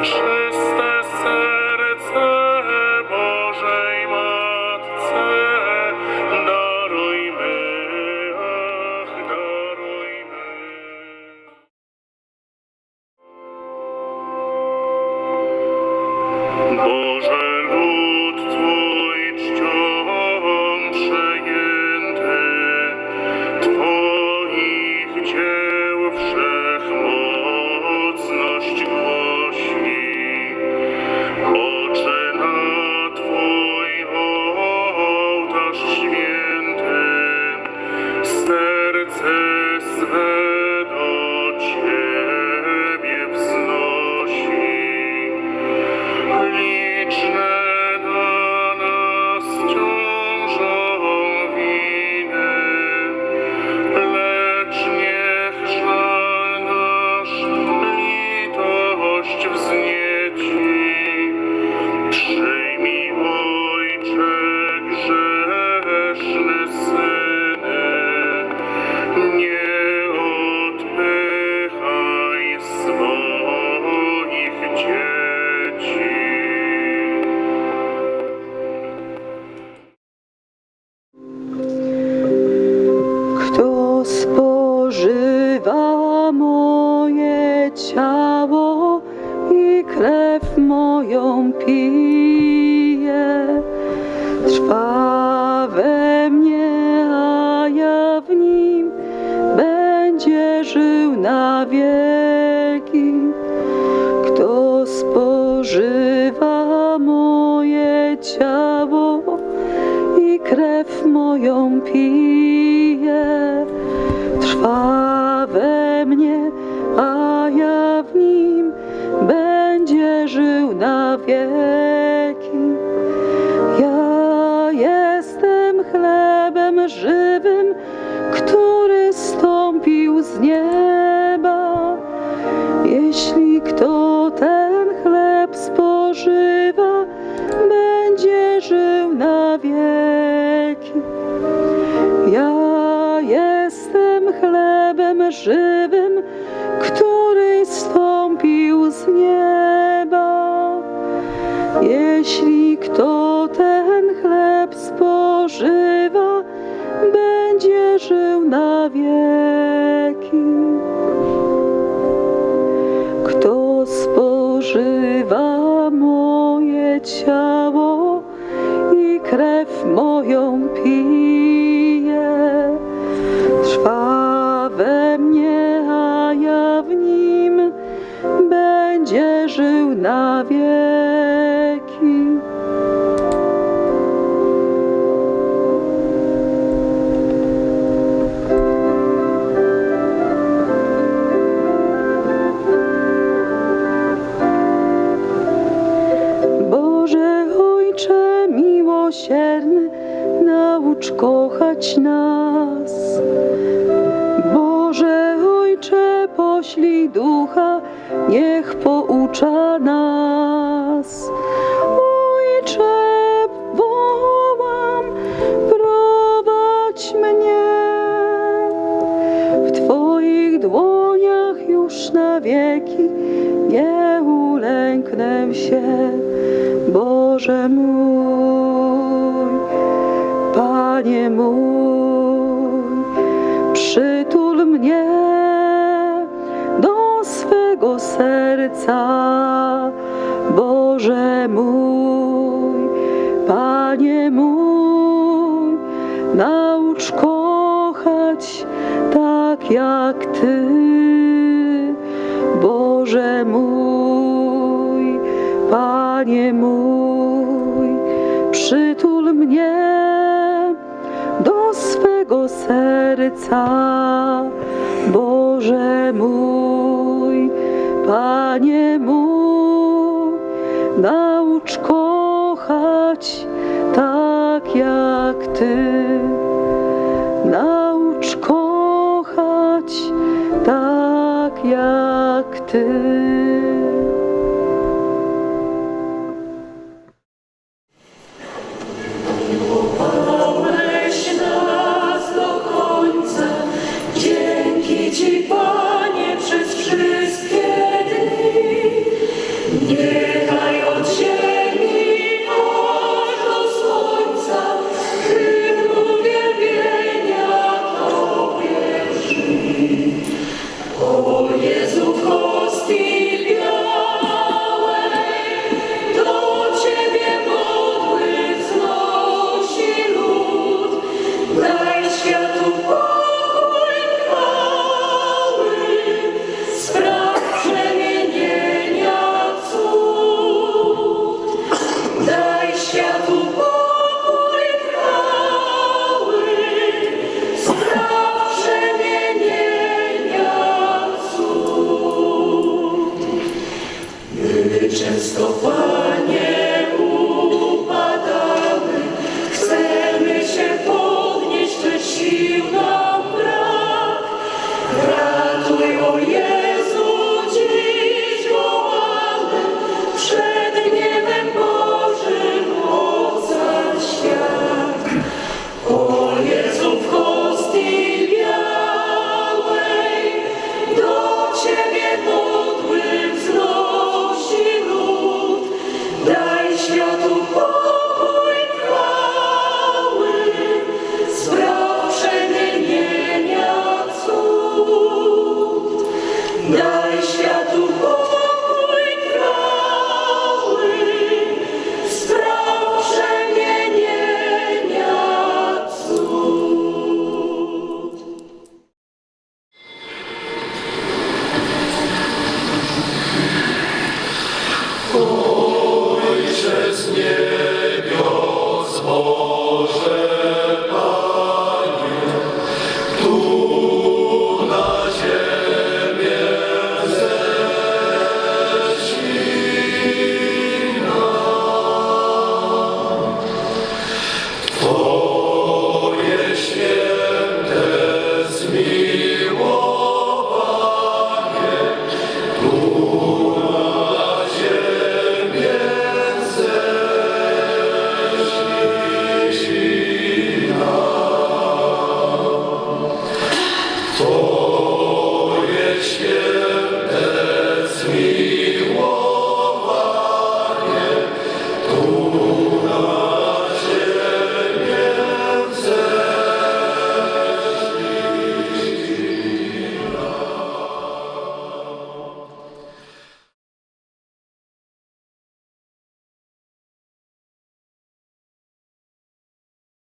Thank you. this na wieki. Kto spożywa moje ciało i krew moją pije, trwa we mnie, a ja w nim będzie żył na wieki. Ja jestem chlebem żywym, który Jeśli kto ten chleb spożywa, będzie żył na wieki. Ja jestem chlebem żywym, który stąpił z nieba. Jeśli kto ten chleb spożywa, będzie żył na krew moją pije, niech poucza nas. Ojcze, wołam, prowadź mnie. W Twoich dłoniach już na wieki nie ulęknę się, Boże mój, serca, Boże mój, Panie mój, naucz kochać tak jak Ty, Boże mój, Panie mój, przytul mnie do swego serca, Boże mój, Panie mój, naucz kochać tak jak Ty. Naucz kochać tak jak Ty.